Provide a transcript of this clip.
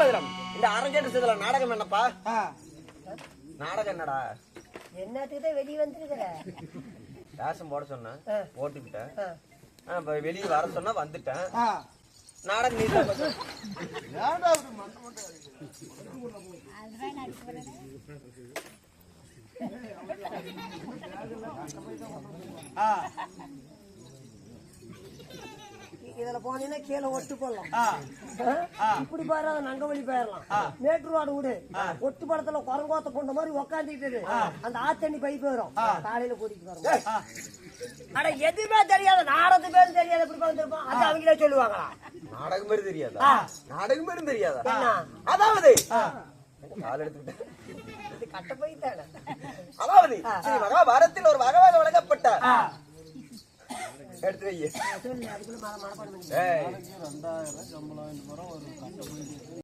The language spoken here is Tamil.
வீரபதிரம் இந்த அரங்கேற்ற செய்தல நாடகம் என்னப்பா. நாடகம் என்னடா என்னத்துக்கு தான் வெளியே வந்துருக்குற வேஷம் போட சொன்னேன். போட்டுக்கிட்டேன் ஆ. ஆ, இப்ப வெளியே வர சொன்னா வந்துட்டேன். நாடகம் நீ தான்? ஆ. இதுல போனீங்கன்னா கீழே ஒட்டு போடலாம். இப்படி பாரு நங்க வழி போயிடலாம். மேட்டு ரோடு விடு. ஒட்டு படத்துல குரங்கோத்த பொண்ட மாதிரி உக்காந்துட்டு அந்த ஆத்தண்ணி பைப் வரும். காலையில கூட்டிட்டு வரும் ஆ. அட எதுவுமே தெரியாத நாடத்து பேரும் தெரியாது எப்படி வந்திருப்போம் அது அவங்களே சொல்லுவாங்களா? நாடகம் மாதிரி தெரியாதா. நாடகம் மாதிரி தெரியாதா? அதாவது கால் எடுத்துக்கிட்டேன். கட்ட போய் அதாவது மகாபாரத்தில் ஒரு வகவாக வழங்கப்பட்ட எடுத்து வை ஏய்.